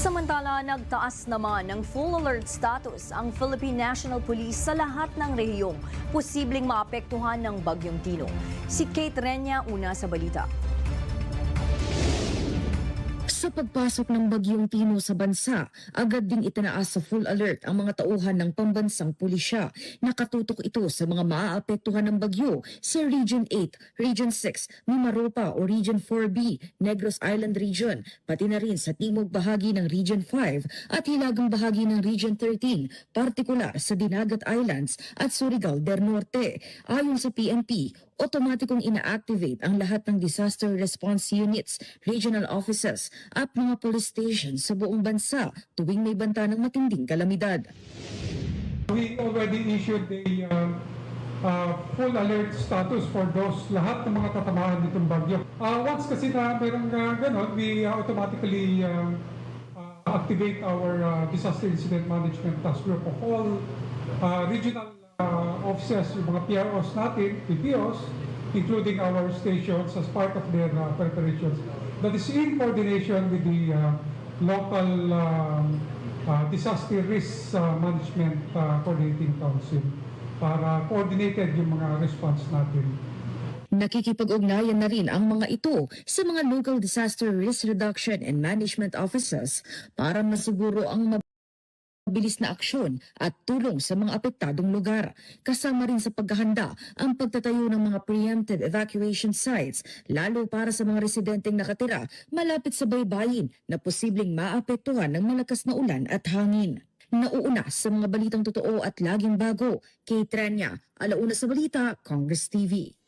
Samantala, nagtaas naman ng full alert status ang Philippine National Police sa lahat ng rehiyong posibleng maapektuhan ng Bagyong Tino. Si Kate Renya una sa balita. Sa pagpasok ng bagyong Tino sa bansa, agad ding itinaas sa full alert ang mga tauhan ng pambansang pulisya. Nakatutok ito sa mga maaapektuhan ng bagyo sa Region 8, Region 6, Mimaropa o Region 4B, Negros Island Region, pati na rin sa timog bahagi ng Region 5 at hilagang bahagi ng Region 13, partikular sa Dinagat Islands at Surigao del Norte. Ayon sa PNP, otomatikong ina-activate ang lahat ng disaster response units, regional offices at mga police stations sa buong bansa tuwing may banta ng matinding kalamidad. We already issued a uh, uh, full alert status for those lahat ng mga tatamaan nitong bagyo. Uh, once kasi na merong uh, ganon, we uh, automatically uh, uh, activate our uh, disaster incident management task group of all uh, regional uh, offices, yung mga PROs natin, PPOs, including our stations as part of their uh, preparations. That is in coordination with the uh, local um, uh, disaster risk uh, management uh, coordinating council para coordinated yung mga response natin. Nakikipag-ugnayan na rin ang mga ito sa mga local disaster risk reduction and management offices para masiguro ang mabilis na aksyon at tulong sa mga apektadong lugar. Kasama rin sa paghahanda ang pagtatayo ng mga preemptive evacuation sites, lalo para sa mga residenteng nakatira malapit sa baybayin na posibleng maapektuhan ng malakas na ulan at hangin. Nauuna sa mga balitang totoo at laging bago, kay Tranya, alauna sa balita, Congress TV.